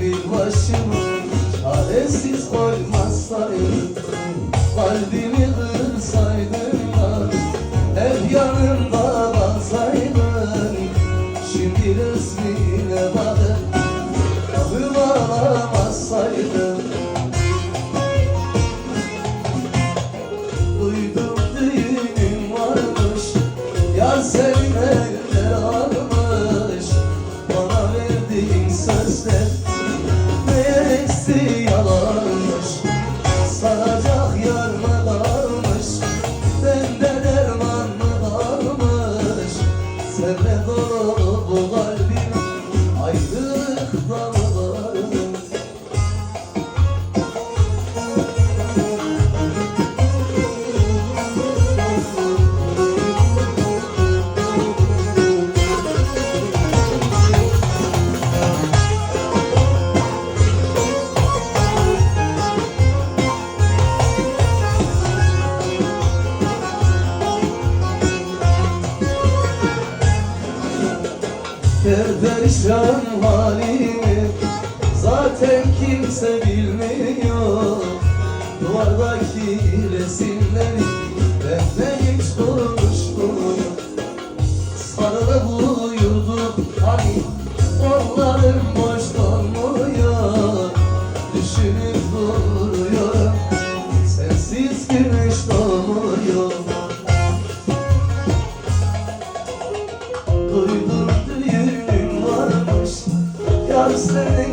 Bir başıma. Çaresiz koymasaydı the. Perperişan halimi Zaten kimse bilmiyor. Duvardaki resimleri say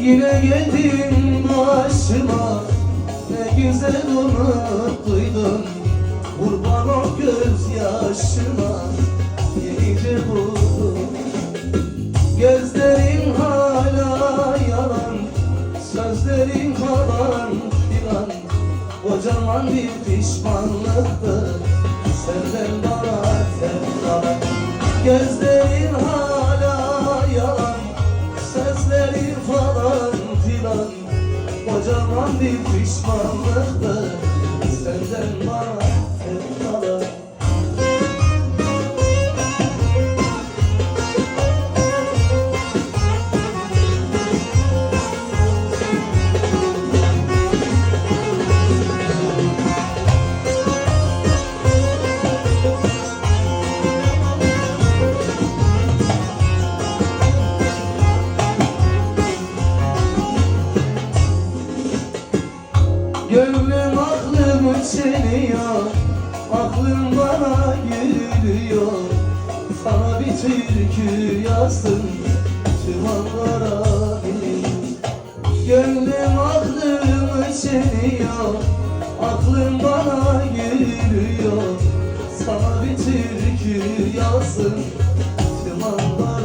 Yine geldin başıma Ne güzel unuttuydum Kurban o gözyaşıma Yenice buldum. Gözlerin hala yalan Sözlerin falan filan. Kocaman bir pişmanlıktı Senden bana sevdalar. Gözlerin hala Kocaman bir pişmanlıktı Senden bana Gönlüm aklım çeliyor Aklım bana gülüyor Sana bir türkü yazdım. Benim Gönlüm aklım çeliyor Aklım bana gülüyor Sana bir türkü yazdım. Çıvanlara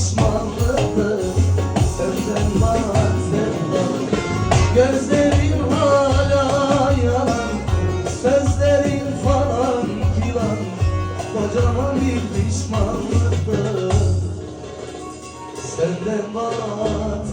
bir pişmanlıktı Senden sevdan Gözlerin hala yalan Sözlerin falan filan. Kocaman bir pişmanlıktı Senden bana